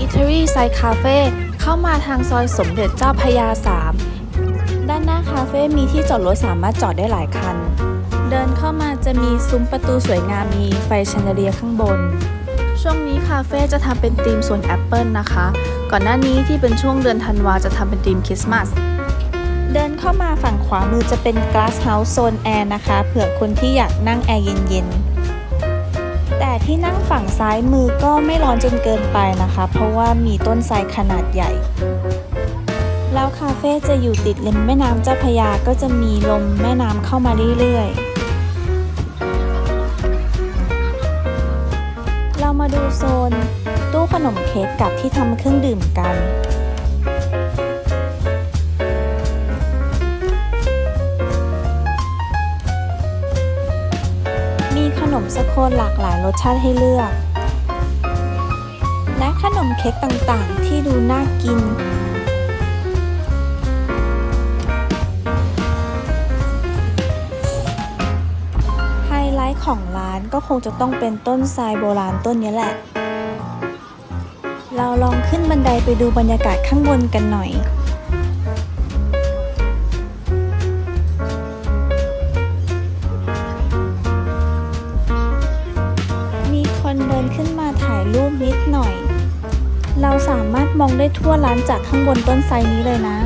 Eatery Side Cafe เข้ามาทางซอยสมเด็จเจ้าพยา 3 ด้านหน้าคาเฟ่มีที่จอดรถสามารถจอดได้หลายคัน เดินเข้ามาจะมีซุ้มประตูสวยงามมีไฟแชนเดเลียร์ข้างบน ช่วงนี้คาเฟ่จะทำเป็นธีมสวนแอปเปิลนะคะ ก่อนหน้านี้ที่เป็นช่วงเดือนธันวาจะทำเป็นธีมคริสต์มาสเดินเข้ามาฝั่งขวามือจะเป็น Glass House โซนแอร์นะคะ เผื่อคนที่อยากนั่งแอร์เย็นๆ ที่นั่งฝั่งซ้ายมือก็ไม่ร้อนจนเกินไปนะคะ เพราะว่ามีต้นไทรขนาดใหญ่ แล้วคาเฟ่จะอยู่ติดริมแม่น้ำเจ้าพยาก็จะมีลมแม่น้ำเข้ามาเรื่อยๆ เรามาดูโซนตู้ขนมเค้กกับที่ทำเครื่องดื่มกัน มีขนมสโคนหลากหลายรสชาติให้เลือก และขนมเค้กต่างๆ ที่ดูน่ากิน ไฮไลท์ของร้านก็คงจะต้องเป็นต้นทรายโบราณต้นนี้แหละ เราลองขึ้นบันไดไปดูบรรยากาศข้างบนกันหน่อยายรูปนิดหน่อย เราสามารถมองได้ทั่วร้านจากข้างบนต้นไทรนี้เลยนะ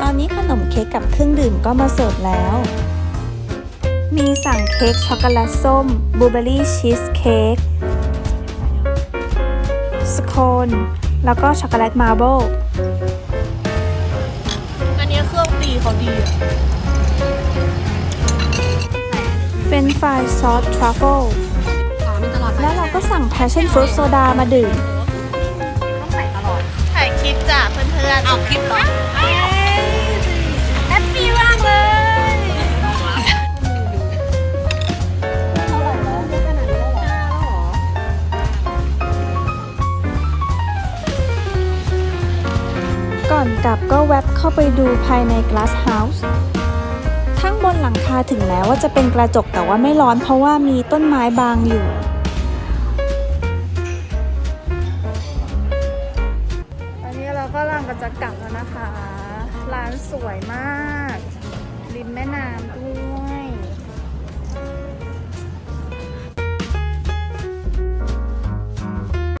ตอนนี้ขนมเค้กกับเครื่องดื่มก็มาเสิร์ฟแล้ว มีสั่งเค้กช็อกโกแลตส้มบลูเบอรี่ชีสเค้กสโคนแล้วก็ช็อกโกแลตมาร์เบิลอันนี้เครื่องตีเขาดีอะเฟรนฟรายซอสทรัฟเฟิล passion fruit soda มาดื่มต้องใส่ตลอดถ่ายคลิปจ้ะเพื่อนๆเอาคลิปเหรอแฮปปี้มากเลยก่อนกลับก็แวบเข้าไปดูภายใน Glass House ข้างบนหลังคาถึงแม้ว่าจะเป็นกระจกแต่ว่าไม่ร้อนเพราะว่ามีต้นไม้บางอยู่ ก็จะกลับแล้วนะคะ ร้านสวยมาก ริมแม่น้ำด้วย